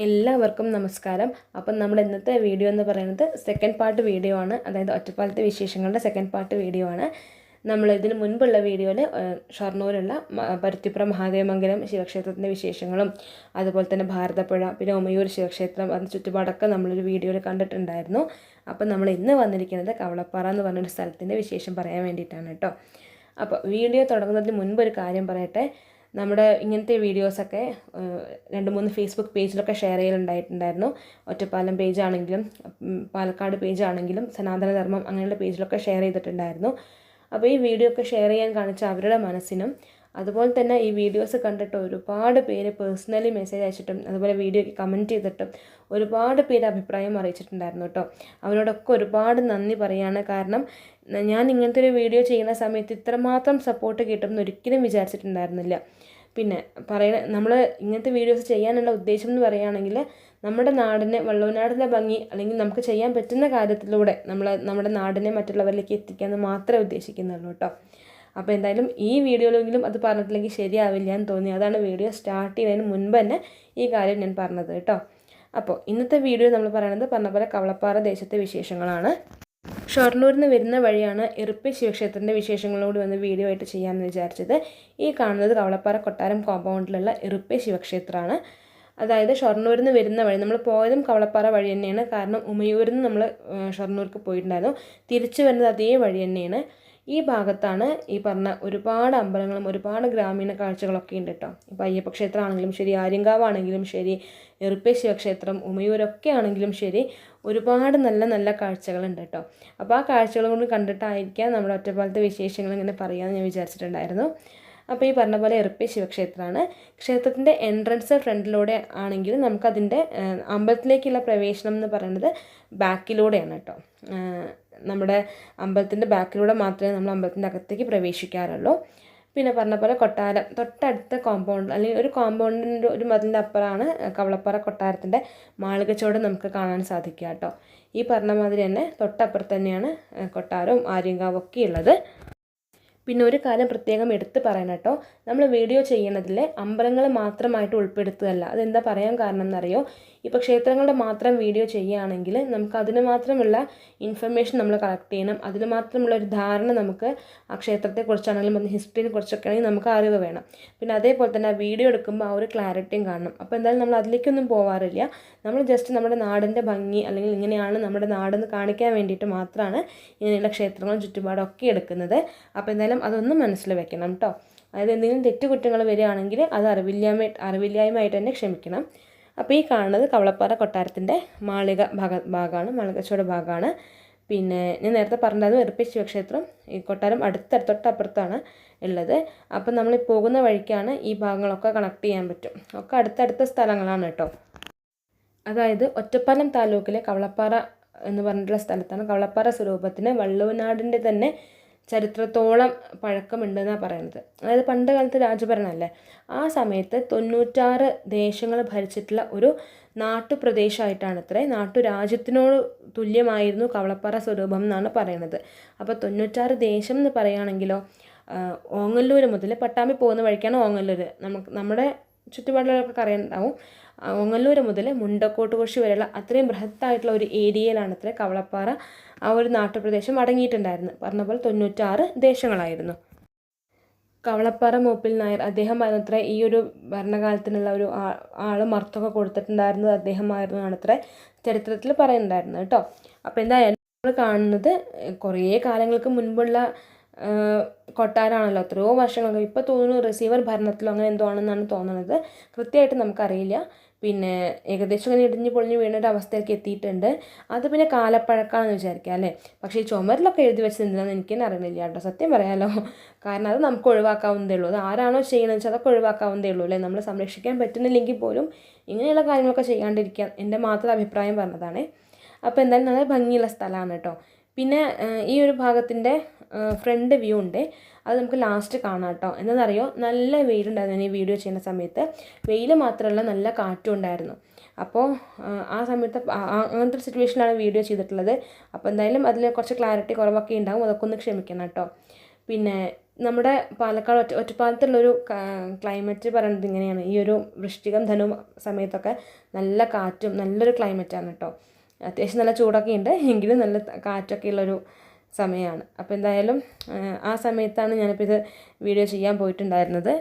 എല്ലാവർക്കും നമസ്കാരം. അപ്പം നമ്മുടെ ഇന്നത്തെ വീഡിയോ എന്ന് പറയുന്നത് സെക്കൻഡ് പാർട്ട് വീഡിയോ ആണ്. അതായത് ഒറ്റപ്പാലത്തെ വിശേഷങ്ങളുടെ സെക്കൻഡ് പാർട്ട് വീഡിയോ ആണ്. നമ്മൾ ഇതിന് മുൻപുള്ള വീഡിയോയിൽ ഷൊർണൂരുള്ള പരുത്തിപ്പുറം മഹാദേവമംഗലം ശിവക്ഷേത്രത്തിന്റെ വിശേഷങ്ങളും അതുപോലെ തന്നെ ഭാരതപ്പുഴ പിന്നെ ഒമയൂർ ശിവക്ഷേത്രം അതിന് ചുറ്റുപാടൊക്കെ നമ്മളൊരു വീഡിയോയിൽ കണ്ടിട്ടുണ്ടായിരുന്നു. അപ്പം നമ്മൾ ഇന്ന് വന്നിരിക്കുന്നത് കവളപ്പാറ എന്ന് പറഞ്ഞൊരു സ്ഥലത്തിന്റെ വിശേഷം പറയാൻ വേണ്ടിയിട്ടാണ് കേട്ടോ. അപ്പോൾ വീഡിയോ തുടങ്ങുന്നതിന് മുൻപ് ഒരു കാര്യം പറയട്ടെ. നമ്മുടെ ഇങ്ങനത്തെ വീഡിയോസൊക്കെ രണ്ട് മൂന്ന് ഫേസ്ബുക്ക് പേജിലൊക്കെ ഷെയർ ചെയ്യലുണ്ടായിട്ടുണ്ടായിരുന്നു. ഒറ്റപ്പാലം പേജാണെങ്കിലും പാലക്കാട് പേജാണെങ്കിലും സനാതനധർമ്മം അങ്ങനെയുള്ള പേജിലൊക്കെ ഷെയർ ചെയ്തിട്ടുണ്ടായിരുന്നു. അപ്പോൾ ഈ വീഡിയോ ഒക്കെ ഷെയർ ചെയ്യാൻ കാണിച്ച അവരുടെ മനസ്സിനും അതുപോലെ തന്നെ ഈ വീഡിയോസ് കണ്ടിട്ട് ഒരുപാട് പേര് പേഴ്സണലി മെസ്സേജ് അയച്ചിട്ടും അതുപോലെ വീഡിയോ കമന്റ് ചെയ്തിട്ടും ഒരുപാട് പേര് അഭിപ്രായം അറിയിച്ചിട്ടുണ്ടായിരുന്നു കേട്ടോ അവരോടൊക്കെ ഒരുപാട് നന്ദി പറയാണ്. കാരണം ഞാൻ ഇങ്ങനത്തെ ഒരു വീഡിയോ ചെയ്യുന്ന സമയത്ത് ഇത്രമാത്രം സപ്പോർട്ട് കിട്ടുമെന്ന് ഒരിക്കലും വിചാരിച്ചിട്ടുണ്ടായിരുന്നില്ല. പിന്നെ പറയണ നമ്മൾ ഇങ്ങനത്തെ വീഡിയോസ് ചെയ്യാനുള്ള ഉദ്ദേശം എന്ന് പറയുകയാണെങ്കിൽ നമ്മുടെ നാടിനെ വള്ളവനാടിന്റെ ഭംഗി അല്ലെങ്കിൽ നമുക്ക് ചെയ്യാൻ പറ്റുന്ന കാര്യത്തിലൂടെ നമ്മൾ നമ്മുടെ നാടിനെ മറ്റുള്ളവരിലേക്ക് എത്തിക്കാമെന്ന് മാത്രമേ ഉദ്ദേശിക്കുന്നുള്ളൂ കേട്ടോ. അപ്പോൾ എന്തായാലും ഈ വീഡിയോയിലെങ്കിലും അത് പറഞ്ഞിട്ടില്ലെങ്കിൽ ശരിയാവില്ല എന്ന് തോന്നി. അതാണ് വീഡിയോ സ്റ്റാർട്ട് ചെയ്യുന്നതിന് മുൻപ് തന്നെ ഈ കാര്യം ഞാൻ പറഞ്ഞത് കേട്ടോ. അപ്പോൾ ഇന്നത്തെ വീഡിയോ നമ്മൾ പറയുന്നത് പറഞ്ഞ പോലെ കവളപ്പാറ ദേശത്തെ വിശേഷങ്ങളാണ്. ഷൊർണൂരിൽ നിന്ന് വരുന്ന വഴിയാണ് ഇറുപ്പി ശിവക്ഷേത്രത്തിന്റെ വിശേഷങ്ങളോട് വന്ന് വീഡിയോ ആയിട്ട് ചെയ്യാമെന്ന് വിചാരിച്ചത്. ഈ കാണുന്നത് കവളപ്പാറ കൊട്ടാരം കോമ്പൗണ്ടിലുള്ള ഇറുപ്പി ശിവക്ഷേത്രമാണ്. അതായത് ഷൊർണൂരിൽ നിന്ന് വരുന്ന വഴി നമ്മൾ പോയതും കവളപ്പാറ വഴി തന്നെയാണ്. കാരണം ഉമയൂരിൽ നിന്ന് നമ്മൾ ഷൊർണൂർക്ക് പോയിട്ടുണ്ടായിരുന്നു. തിരിച്ചു വരുന്നത് അതേ വഴി തന്നെയാണ്. ഈ ഭാഗത്താണ് ഈ പറഞ്ഞ ഒരുപാട് അമ്പലങ്ങളും ഒരുപാട് ഗ്രാമീണ കാഴ്ചകളൊക്കെ ഉണ്ട് കേട്ടോ ഇപ്പോൾ അയ്യപ്പ ക്ഷേത്രമാണെങ്കിലും ശരി ആര്യങ്കാവാണെങ്കിലും ശരി എറുപ്പേ ശിവക്ഷേത്രം ഉമയൂരൊക്കെ ആണെങ്കിലും ശരി ഒരുപാട് നല്ല നല്ല കാഴ്ചകളുണ്ട് കേട്ടോ അപ്പോൾ ആ കാഴ്ചകൾ കൊണ്ട് കണ്ടിട്ടായിരിക്കാം നമ്മുടെ ഒറ്റപ്പാലത്തെ വിശേഷങ്ങൾ ഇങ്ങനെ പറയാമെന്ന് ഞാൻ വിചാരിച്ചിട്ടുണ്ടായിരുന്നു. അപ്പോൾ ഈ പറഞ്ഞ പോലെ എറുപ്പേ ശിവക്ഷേത്രമാണ്. ക്ഷേത്രത്തിന്റെ എൻട്രൻസ് ഫ്രണ്ടിലൂടെ ആണെങ്കിൽ നമുക്കതിന്റെ അമ്പലത്തിലേക്കുള്ള പ്രവേശനം എന്ന് പറയുന്നത് ബാക്കിലൂടെയാണ് കേട്ടോ നമ്മുടെ അമ്പലത്തിന്റെ ബാക്കിലൂടെ മാത്രമേ നമ്മൾ അമ്പലത്തിന്റെ അകത്തേക്ക് പ്രവേശിക്കാറുള്ളൂ. പിന്നെ പറഞ്ഞ പോലെ കൊട്ടാരം തൊട്ടടുത്ത കോമ്പൗണ്ട് അല്ലെങ്കിൽ ഒരു കോമ്പൗണ്ടിന്റെ ഒരു മതിലിന്റെ അപ്പുറമാണ് കവളപ്പാറ കൊട്ടാരത്തിന്റെ മാളികച്ചോട് നമുക്ക് കാണാൻ സാധിക്കുക കേട്ടോ. ഈ പറഞ്ഞ മാതിരി തന്നെ തൊട്ടപ്പുറത്ത് തന്നെയാണ് കൊട്ടാരവും ആര്യങ്കാവും ഒക്കെ ഉള്ളത്. പിന്നെ ഒരു കാര്യം പ്രത്യേകം എടുത്ത് പറയണം കേട്ടോ. നമ്മൾ വീഡിയോ ചെയ്യണതിൽ അമ്പലങ്ങൾ മാത്രമായിട്ട് ഉൾപ്പെടുത്തുകയല്ല. അതെന്താ പറയാൻ കാരണം എന്നറിയോ ഇപ്പോൾ ക്ഷേത്രങ്ങളുടെ മാത്രം വീഡിയോ ചെയ്യുകയാണെങ്കിൽ നമുക്ക് അതിന് മാത്രമുള്ള ഇൻഫർമേഷൻ നമ്മൾ കളക്ട് ചെയ്യണം. അതിന് മാത്രമുള്ള ഒരു ധാരണ നമുക്ക് ആ ക്ഷേത്രത്തെക്കുറിച്ചാണെങ്കിലും അതിന്റെ ഹിസ്റ്ററിനെ കുറിച്ചൊക്കെ ആണെങ്കിൽ നമുക്ക് അറിവ് വേണം. പിന്നെ അതേപോലെ തന്നെ ആ വീഡിയോ എടുക്കുമ്പോൾ ആ ഒരു ക്ലാരിറ്റിയും കാണണം. അപ്പോൾ എന്തായാലും നമ്മൾ അതിലേക്കൊന്നും പോവാറില്ല. നമ്മൾ ജസ്റ്റ് നമ്മുടെ നാടിന്റെ ഭംഗി അല്ലെങ്കിൽ ഇങ്ങനെയാണ് നമ്മുടെ നാടെന്ന് കാണിക്കാൻ വേണ്ടിയിട്ട് മാത്രമാണ് ഇങ്ങനെയുള്ള ക്ഷേത്രങ്ങളും ചുറ്റുപാടും ഒക്കെ എടുക്കുന്നത്. അപ്പോൾ എന്തായാലും അതൊന്നും മനസ്സിൽ വെക്കണം കേട്ടോ അതായത് എന്തെങ്കിലും തെറ്റുകുറ്റങ്ങൾ വരികയാണെങ്കിൽ അത് അറിവില്ലായ്മ അറിവില്ലായ്മയായിട്ട് തന്നെ ക്ഷമിക്കണം. അപ്പോൾ ഈ കാണുന്നത് കവളപ്പാറ കൊട്ടാരത്തിന്റെ മാളിക ഭാഗ ഭാഗമാണ് മാളികച്ചുവട് ഭാഗമാണ്. പിന്നെ ഞാൻ നേരത്തെ പറഞ്ഞതായിരുന്നു എറുപ്പി ശിവക്ഷേത്രം. ഈ കൊട്ടാരം അടുത്ത തൊട്ടപ്പുറത്താണ് ഉള്ളത്. അപ്പം നമ്മൾ പോകുന്ന വഴിക്കാണ് ഈ ഭാഗങ്ങളൊക്കെ കണക്ട് ചെയ്യാൻ പറ്റും. ഒക്കെ അടുത്തടുത്ത സ്ഥലങ്ങളാണ് കേട്ടോ. അതായത് ഒറ്റപ്പാലം താലൂക്കിലെ കവളപ്പാറ എന്ന് പറഞ്ഞിട്ടുള്ള സ്ഥലത്താണ് കവളപ്പാറ സ്വരൂപത്തിന് വള്ളുവനാടിന്റെ തന്നെ ചരിത്രത്തോളം പഴക്കമുണ്ടെന്നാണ് പറയുന്നത് അതായത് പണ്ട് കാലത്ത് രാജഭരണമല്ലേ ആ സമയത്ത് തൊണ്ണൂറ്റാറ് ദേശങ്ങൾ ഭരിച്ചിട്ടുള്ള ഒരു നാട്ടുപ്രദേശമായിട്ടാണ് ഇത്രേ നാട്ടുരാജ്യത്തിനോട് തുല്യമായിരുന്നു കവളപ്പാറ സ്വരൂപം എന്നാണ് പറയുന്നത് അപ്പോൾ തൊണ്ണൂറ്റാറ് ദേശം എന്ന് പറയുകയാണെങ്കിലോ ഓങ്ങല്ലൂർ മുതൽ പട്ടാമ്പി പോകുന്ന വഴിക്കാണ് ഓങ്ങല്ലൂർ നമുക്ക് നമ്മുടെ ചുറ്റുപാടുകളൊക്കെ അറിയുന്നുണ്ടാവും ആ, ഓങ്ങല്ലൂർ മുതൽ മുണ്ടക്കോട്ട് കൊശി വരെയുള്ള അത്രയും ബൃഹത്തായിട്ടുള്ള ഒരു ഏരിയയിലാണ് അത്ര കവളപ്പാറ ആ ഒരു നാട്ടുപ്രദേശം അടങ്ങിയിട്ടുണ്ടായിരുന്നു പറഞ്ഞ പോലെ തൊണ്ണൂറ്റാറ് ദേശങ്ങളായിരുന്നു. കവളപ്പാറ മൂപ്പിൽ നായർ അദ്ദേഹമായിരുന്നു അത്ര ഈ ഒരു ഭരണകാലത്തിനുള്ള ഒരു ആ- ആൾ മർത്തൊക്കെ കൊടുത്തിട്ടുണ്ടായിരുന്നത് അദ്ദേഹമായിരുന്നു അത്ര ചരിത്രത്തിൽ പറയുന്നുണ്ടായിരുന്നത് കേട്ടോ. അപ്പോൾ എന്തായാലും നമ്മൾ കാണുന്നത് കുറേ കാലങ്ങൾക്ക് മുൻപുള്ള കൊട്ടാരമാണല്ലോ. എത്രയോ വർഷങ്ങൾക്ക് ഇപ്പോൾ തോന്നുന്നു റിസീവർ ഭരണത്തിലോ അങ്ങനെ എന്തോ ആണെന്നാണ് തോന്നുന്നത് കൃത്യമായിട്ട് നമുക്കറിയില്ല. പിന്നെ ഏകദേശം ഇങ്ങനെ ഇടിഞ്ഞ് പൊളിഞ്ഞ് വീണൊരു അവസ്ഥയിലേക്ക് എത്തിയിട്ടുണ്ട്. അത് പിന്നെ കാലപ്പഴക്കമാണെന്ന് വിചാരിക്കാം അല്ലേ? പക്ഷേ ഈ ചുമരിലൊക്കെ എഴുതി വെച്ചത് എന്തിനാണെന്ന് എനിക്ക് തന്നെ അറിയുന്നില്ല കേട്ടോ. സത്യം പറയാലോ. കാരണം അത് നമുക്ക് ഒഴിവാക്കാവുന്നതേ ഉള്ളൂ. അത് ആരാണോ ചെയ്യണമെന്ന് വെച്ചാൽ അതൊക്കെ ഒഴിവാക്കാവുന്നതേ ഉള്ളൂ അല്ലേ? നമ്മൾ സംരക്ഷിക്കാൻ പറ്റുന്നില്ലെങ്കിൽ പോലും ഇങ്ങനെയുള്ള കാര്യങ്ങളൊക്കെ ചെയ്യാണ്ടിരിക്കാൻ എന്റെ മാത്രം അഭിപ്രായം പറഞ്ഞതാണ്. അപ്പോൾ എന്തായാലും നല്ല ഭംഗിയുള്ള സ്ഥലമാണ് കേട്ടോ. പിന്നെ ഈ ഒരു ഭാഗത്തിന്റെ ഫ്രണ്ട് വ്യൂ ഉണ്ട്. അത് നമുക്ക് ലാസ്റ്റ് കാണാം കേട്ടോ എന്താണെന്നറിയോ നല്ല വെയിലുണ്ടായിരുന്നു ഈ വീഡിയോ ചെയ്യുന്ന സമയത്ത്. വെയിൽ മാത്രമല്ല നല്ല കാറ്റും ഉണ്ടായിരുന്നു. അപ്പോൾ ആ, സമയത്ത് അങ്ങനത്തെ ഒരു സിറ്റുവേഷനിലാണ് വീഡിയോ ചെയ്തിട്ടുള്ളത്. അപ്പോൾ എന്തായാലും അതിൽ കുറച്ച് ക്ലാരിറ്റി കുറവൊക്കെ ഉണ്ടാവും. അതൊക്കെ ഒന്ന് ക്ഷമിക്കണം കേട്ടോ. പിന്നെ നമ്മുടെ പാലക്കാട് ഒറ്റ ഒറ്റപ്പാലത്തുള്ളൊരു ക്ലൈമറ്റ് പറയുന്നത് ഇങ്ങനെയാണ്. ഈ ഒരു വൃഷ്ടികം ധനു സമയത്തൊക്കെ നല്ല കാറ്റും നല്ലൊരു ക്ലൈമറ്റാണ് കേട്ടോ. അത്യാവശ്യം നല്ല ചൂടൊക്കെ ഉണ്ട്. എങ്കിലും നല്ല കാറ്റൊക്കെ ഉള്ളൊരു സമയമാണ്. അപ്പോൾ എന്തായാലും ആ സമയത്താണ് ഞാനിപ്പോൾ ഇത് വീഡിയോ ചെയ്യാൻ പോയിട്ടുണ്ടായിരുന്നത്.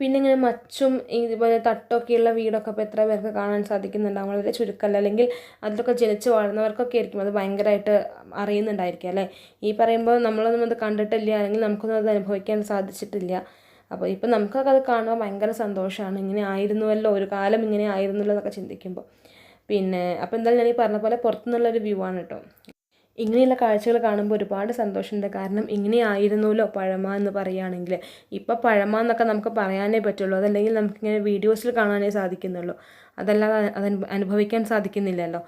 പിന്നെ ഇങ്ങനെ മച്ചും ഇതുപോലെ തട്ടൊക്കെയുള്ള വീടൊക്കെ ഇപ്പോൾ എത്ര പേർക്ക് കാണാൻ സാധിക്കുന്നുണ്ടാവും വളരെ ചുരുക്കമല്ല അല്ലെങ്കിൽ അതിലൊക്കെ ജനിച്ച് വളർന്നവർക്കൊക്കെ ആയിരിക്കും. അത് ഭയങ്കരമായിട്ട് അറിയുന്നുണ്ടായിരിക്കും അല്ലേ? ഈ പറയുമ്പോൾ നമ്മളൊന്നും അത് കണ്ടിട്ടില്ല. അല്ലെങ്കിൽ നമുക്കൊന്നും അത് അനുഭവിക്കാൻ സാധിച്ചിട്ടില്ല. അപ്പോൾ ഇപ്പം നമുക്കൊക്കെ അത് കാണുമ്പോൾ ഭയങ്കര സന്തോഷമാണ്. ഇങ്ങനെ ആയിരുന്നുവല്ലോ. ഒരു കാലം ഇങ്ങനെ ആയിരുന്നല്ലോ എന്നൊക്കെ ചിന്തിക്കുമ്പോൾ. പിന്നെ അപ്പോൾ എന്തായാലും ഞാൻ ഈ പറഞ്ഞ പോലെ പുറത്തുനിന്നുള്ളൊരു വ്യൂ ആണ് കേട്ടോ. ഇങ്ങനെയുള്ള കാഴ്ചകൾ കാണുമ്പോൾ ഒരുപാട് സന്തോഷമുണ്ട്. കാരണം ഇങ്ങനെയായിരുന്നല്ലോ പഴമ എന്ന് പറയുകയാണെങ്കിൽ. ഇപ്പോൾ പഴമ എന്നൊക്കെ നമുക്ക് പറയാനേ പറ്റുള്ളൂ. അതല്ലെങ്കിൽ നമുക്കിങ്ങനെ വീഡിയോസിൽ കാണാനേ സാധിക്കുന്നുള്ളൂ. അതല്ലാതെ അത് അനുഭവിക്കാൻ സാധിക്കുന്നില്ലല്ലോ.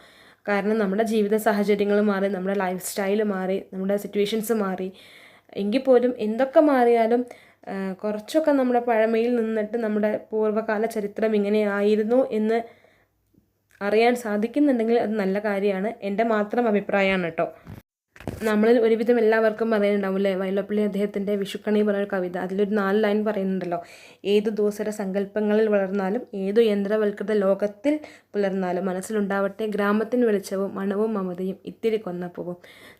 കാരണം നമ്മുടെ ജീവിത സാഹചര്യങ്ങൾ മാറി നമ്മുടെ ലൈഫ് സ്റ്റൈൽ മാറി നമ്മുടെ സിറ്റുവേഷൻസ് മാറി. എങ്കിൽ പോലും എന്തൊക്കെ മാറിയാലും കുറച്ചൊക്കെ നമ്മുടെ പഴമയിൽ നിന്നിട്ട് നമ്മുടെ പൂർവകാല ചരിത്രം ഇങ്ങനെ ആയിരുന്നു എന്ന് അറിയാൻ സാധിക്കുന്നുണ്ടെങ്കിൽ അത് നല്ല കാര്യമാണ്. എന്റെ മാത്രം അഭിപ്രായമാണ് കേട്ടോ. നമ്മളിൽ ഒരുവിധം എല്ലാവർക്കും പറയുന്നുണ്ടാവും അല്ലേ വൈലോപ്പള്ളി അദ്ദേഹത്തിന്റെ വിഷുക്കണി പറഞ്ഞൊരു കവിത. അതിലൊരു നാല് ലൈൻ പറയുന്നുണ്ടല്ലോ. ഏതു ദൂസര സങ്കല്പങ്ങളിൽ വളർന്നാലും ഏതു യന്ത്രവൽകൃത ലോകത്തിൽ പുലർന്നാലും മനസ്സിലുണ്ടാവട്ടെ ഗ്രാമത്തിന് വെളിച്ചവും മണവും മമതയും ഇത്തിരി കൊന്നപ്പൂവും.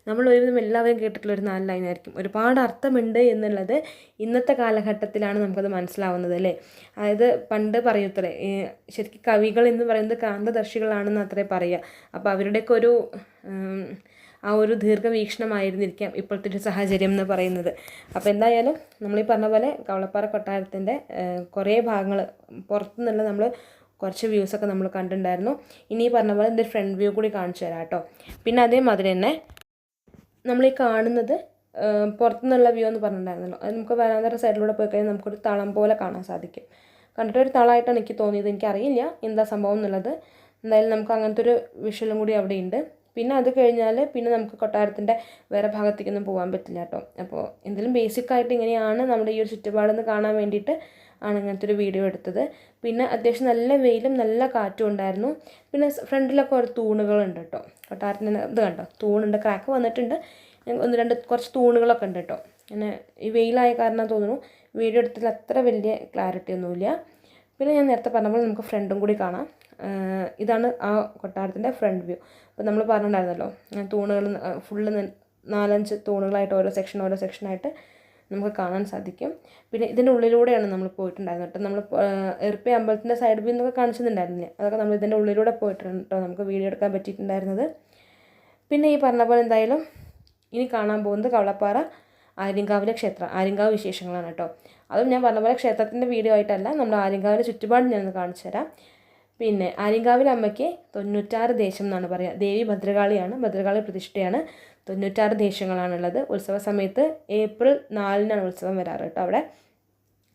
നമ്മൾ ഒരുവിധം എല്ലാവരും കേട്ടിട്ടുള്ള ഒരു നാല് ലൈൻ ആയിരിക്കും. ഒരുപാട് അർത്ഥമുണ്ട് എന്നുള്ളത് ഇന്നത്തെ കാലഘട്ടത്തിലാണ് നമുക്കത് മനസ്സിലാവുന്നത് അല്ലേ? അതായത് പണ്ട് പറയത്രേ ശരിക്കും കവികൾ എന്ന് പറയുന്നത് കാന്തദർശികളാണെന്ന് അത്രേ പറയുക അപ്പോൾ അവരുടെയൊക്കെ ഒരു ആ ഒരു ദീർഘവീക്ഷണമായിരുന്നിരിക്കാം ഇപ്പോഴത്തെ ഒരു സാഹചര്യം എന്ന് പറയുന്നത്. അപ്പോൾ എന്തായാലും നമ്മൾ ഈ പറഞ്ഞ പോലെ കവളപ്പാറ കൊട്ടാരത്തിന്റെ കുറേ ഭാഗങ്ങൾ പുറത്തുനിന്നുള്ള നമ്മൾ കുറച്ച് വ്യൂസൊക്കെ നമ്മൾ കണ്ടിട്ടുണ്ടായിരുന്നു. ഇനി പറഞ്ഞ പോലെ എന്റെ ഫ്രണ്ട് വ്യൂ കൂടി കാണിച്ചു തരാം കേട്ടോ. പിന്നെ അതേമാതിരി തന്നെ നമ്മൾ ഈ കാണുന്നത് പുറത്തുനിന്നുള്ള വ്യൂ എന്ന് പറഞ്ഞിട്ടുണ്ടായിരുന്നല്ലോ. അത് നമുക്ക് വരാന്തര സൈഡിലൂടെ പോയി കഴിഞ്ഞാൽ നമുക്കൊരു തളം പോലെ കാണാൻ സാധിക്കും. കണ്ടിട്ട് ഒരു തളമായിട്ടാണ് എനിക്ക് തോന്നിയത്. എനിക്കറിയില്ല എന്താ സംഭവം എന്നുള്ളത്. എന്തായാലും നമുക്ക് അങ്ങനത്തെ ഒരു വിഷ്വലും കൂടി അവിടെ ഉണ്ട് പിന്നെ അത് കഴിഞ്ഞാൽ പിന്നെ നമുക്ക് കൊട്ടാരത്തിന്റെ വേറെ ഭാഗത്തേക്കൊന്നും പോകാൻ പറ്റില്ല കേട്ടോ. അപ്പോൾ എന്തെങ്കിലും ബേസിക് ആയിട്ട് ഇങ്ങനെയാണ് നമ്മുടെ ഈ ഒരു ചുറ്റുപാടെന്ന് കാണാൻ വേണ്ടിയിട്ട് ആണ് ഇങ്ങനത്തെ ഒരു വീഡിയോ എടുത്തത്. പിന്നെ അത്യാവശ്യം നല്ല വെയിലും നല്ല കാറ്റും ഉണ്ടായിരുന്നു. പിന്നെ ഫ്രണ്ടിലൊക്കെ ഒരു തൂണുകളുണ്ട് കേട്ടോ. കൊട്ടാരത്തിന് ഇത് കണ്ടോ? തൂണുണ്ട് ക്രാക്ക് വന്നിട്ടുണ്ട്. ഒന്ന് രണ്ട് കുറച്ച് തൂണുകളൊക്കെ ഉണ്ട് കേട്ടോ. പിന്നെ ഈ വെയിലായ കാരണം തോന്നുന്നു. വീഡിയോ എടുത്തതിൽ അത്ര വലിയ ക്ലാരിറ്റി ഒന്നുമില്ല. പിന്നെ ഞാൻ നേരത്തെ പറഞ്ഞ പോലെ നമുക്ക് ഫ്രണ്ടും കൂടി കാണാം. ഇതാണ് ആ കൊട്ടാരത്തിന്റെ ഫ്രണ്ട് വ്യൂ. അപ്പോൾ നമ്മൾ പറഞ്ഞിട്ടുണ്ടായിരുന്നല്ലോ തൂണുകൾ ഫുള്ള് നാലഞ്ച് തൂണുകളായിട്ട് ഓരോ സെക്ഷൻ ഓരോ സെക്ഷനായിട്ട് നമുക്ക് കാണാൻ സാധിക്കും. പിന്നെ ഇതിന്റെ ഉള്ളിലൂടെയാണ് നമ്മൾ പോയിട്ടുണ്ടായിരുന്നത് കേട്ടോ. നമ്മൾ എറുപ്പി അമ്പലത്തിന്റെ സൈഡ് വ്യൂ എന്നൊക്കെ കാണിച്ചിട്ടുണ്ടായിരുന്നില്ല? അതൊക്കെ നമ്മൾ ഇതിന്റെ ഉള്ളിലൂടെ പോയിട്ടുണ്ട് കേട്ടോ. നമുക്ക് വീഡിയോ എടുക്കാൻ പറ്റിയിട്ടുണ്ടായിരുന്നത്. പിന്നെ ഈ പറഞ്ഞ പോലെ എന്തായാലും ഇനി കാണാൻ പോകുന്നത് കവളപ്പാറ ആര്യങ്കാവിലെ ക്ഷേത്രം ആര്യങ്കാവ് വിശേഷങ്ങളാണ് കേട്ടോ. അതും ഞാൻ പറഞ്ഞ പോലെ ക്ഷേത്രത്തിന്റെ വീഡിയോ ആയിട്ടല്ല നമ്മൾ ആര്യങ്കാവിലെ ചുറ്റുപാട് ഞാനൊന്ന് കാണിച്ചു തരാം പിന്നെ ആര്യങ്കാവിലെ അമ്മയ്ക്ക് തൊണ്ണൂറ്റാറ് ദേശം എന്നാണ് പറയുക. ദേവി ഭദ്രകാളിയാണ് ഭദ്രകാളി പ്രതിഷ്ഠയാണ്. തൊണ്ണൂറ്റാറ് ദേശങ്ങളാണുള്ളത്. ഉത്സവ സമയത്ത് ഏപ്രിൽ നാലിനാണ് ഉത്സവം വരാറ് കേട്ടോ അവിടെ.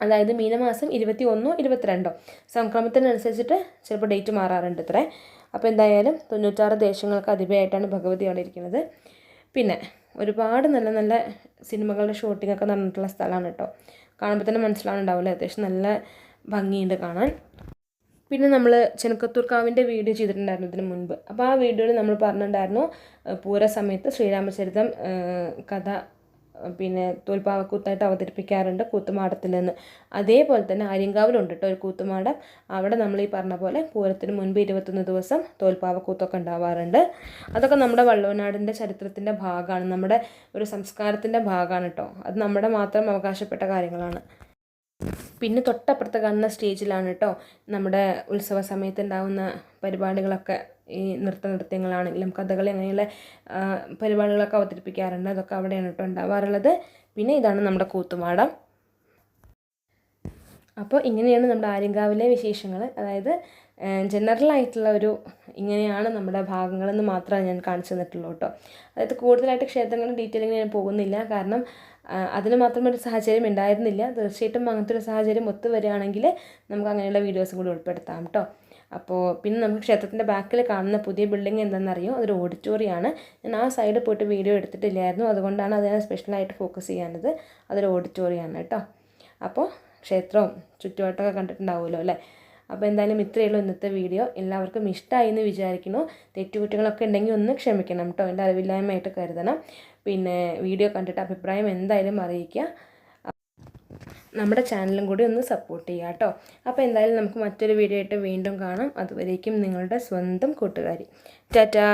അതായത് മീനമാസം ഇരുപത്തി ഒന്നോ ഇരുപത്തിരണ്ടോ. സംക്രമത്തിനനുസരിച്ചിട്ട് ചിലപ്പോൾ ഡേറ്റ് മാറാറുണ്ട് ഇത്രേ. അപ്പോൾ എന്തായാലും തൊണ്ണൂറ്റാറ് ദേശങ്ങൾക്ക് അധിപയായിട്ടാണ് ഭഗവതി അവിടെ ഇരിക്കുന്നത്. പിന്നെ ഒരുപാട് നല്ല നല്ല സിനിമകളുടെ ഷൂട്ടിങ്ങൊക്കെ നടന്നിട്ടുള്ള സ്ഥലമാണ് കേട്ടോ. കാണുമ്പോൾ തന്നെ മനസ്സിലാവുന്നുണ്ടാവില്ലേ അത്യാവശ്യം നല്ല ഭംഗിയുണ്ട് കാണാൻ. പിന്നെ നമ്മൾ ചെനക്കത്തൂർക്കാവിന്റെ വീഡിയോ ചെയ്തിട്ടുണ്ടായിരുന്നു ഇതിന് മുൻപ്. അപ്പോൾ ആ വീഡിയോയിൽ നമ്മൾ പറഞ്ഞിട്ടുണ്ടായിരുന്നു പൂര സമയത്ത് ശ്രീരാമചരിതം കഥ പിന്നെ തോൽപ്പാവക്കൂത്തായിട്ട് അവതരിപ്പിക്കാറുണ്ട് കൂത്തുമാടത്തിൽ നിന്ന് അതേപോലെ തന്നെ ആര്യങ്കാവിലുണ്ട് കേട്ടോ ഒരു കൂത്തുമാടം. അവിടെ നമ്മൾ ഈ പറഞ്ഞ പോലെ പൂരത്തിന് മുൻപ് ഇരുപത്തൊന്ന് ദിവസം തോൽപ്പാവക്കൂത്തൊക്കെ ഉണ്ടാവാറുണ്ട്. അതൊക്കെ നമ്മുടെ വള്ളവനാടിന്റെ ചരിത്രത്തിന്റെ ഭാഗമാണ്. നമ്മുടെ ഒരു സംസ്കാരത്തിന്റെ ഭാഗമാണ് കേട്ടോ അത് നമ്മുടെ മാത്രം അവകാശപ്പെട്ട കാര്യങ്ങളാണ്. പിന്നെ തൊട്ടപ്പുറത്ത് കാണുന്ന സ്റ്റേജിലാണ് കേട്ടോ നമ്മുടെ ഉത്സവ സമയത്ത് ഉണ്ടാകുന്ന പരിപാടികളൊക്കെ ഈ നൃത്ത നൃത്യങ്ങളാണെങ്കിലും കഥകളി അങ്ങനെയുള്ള പരിപാടികളൊക്കെ അവതരിപ്പിക്കാറുണ്ട്. അതൊക്കെ അവിടെയാണ് കേട്ടോ ഉണ്ടാവാറുള്ളത്. പിന്നെ ഇതാണ് നമ്മുടെ കൂത്തുമാടം അപ്പോൾ ഇങ്ങനെയാണ് നമ്മുടെ ആര്യങ്കാവിലെ വിശേഷങ്ങൾ. അതായത് ജനറൽ ആയിട്ടുള്ള ഒരു ഇങ്ങനെയാണ് നമ്മുടെ ഭാഗങ്ങളെന്ന് മാത്രമേ ഞാൻ കാണിച്ചു തന്നിട്ടുള്ളൂ കേട്ടോ അതായത് കൂടുതലായിട്ട് ക്ഷേത്രങ്ങളുടെ ഡീറ്റെയിലിംഗ് ഞാൻ പോകുന്നില്ല. കാരണം അതിന് മാത്രം ഒരു സാഹചര്യം ഉണ്ടായിരുന്നില്ല. തീർച്ചയായിട്ടും അങ്ങനത്തെ ഒരു സാഹചര്യം ഒത്തു വരികയാണെങ്കിൽ നമുക്ക് അങ്ങനെയുള്ള വീഡിയോസും കൂടി ഉൾപ്പെടുത്താം കേട്ടോ അപ്പോൾ പിന്നെ നമുക്ക് ക്ഷേത്രത്തിന്റെ ബാക്കിൽ കാണുന്ന പുതിയ ബിൽഡിംഗ് എന്താണെന്നറിയോ അതൊരു ഓഡിറ്റോറിയമാണ് ഞാൻ ആ സൈഡിൽ പോയിട്ട് വീഡിയോ എടുത്തിട്ടില്ലായിരുന്നു. അതുകൊണ്ടാണ് അതിനെ സ്പെഷ്യലായിട്ട് ഫോക്കസ് ചെയ്യാനത് അതൊരു ഓഡിറ്റോറിയമാണ് കേട്ടോ അപ്പോൾ ക്ഷേത്രവും ചുറ്റുവട്ടമൊക്കെ കണ്ടിട്ടുണ്ടാവുമല്ലോ അല്ലേ? അപ്പോൾ എന്തായാലും ഇത്രയേ ഉള്ളൂ ഇന്നത്തെ വീഡിയോ. എല്ലാവർക്കും ഇഷ്ടമായി എന്ന് വിചാരിക്കുന്നു. തെറ്റുകുറ്റങ്ങളൊക്കെ ഉണ്ടെങ്കിൽ ഒന്ന് ക്ഷമിക്കണം കേട്ടോ എന്റെ അറിവില്ലായ്മയായിട്ട് കരുതണം. പിന്നെ വീഡിയോ കണ്ടിട്ട് അഭിപ്രായം എന്തായാലും അറിയിക്കുക. നമ്മുടെ ചാനലും കൂടി ഒന്ന് സപ്പോർട്ട് ചെയ്യുക കേട്ടോ. അപ്പോൾ എന്തായാലും നമുക്ക് മറ്റൊരു വീഡിയോ ആയിട്ട് വീണ്ടും കാണാം. അതുവരേക്കും നിങ്ങളുടെ സ്വന്തം കൂട്ടുകാരി. ടാറ്റാ.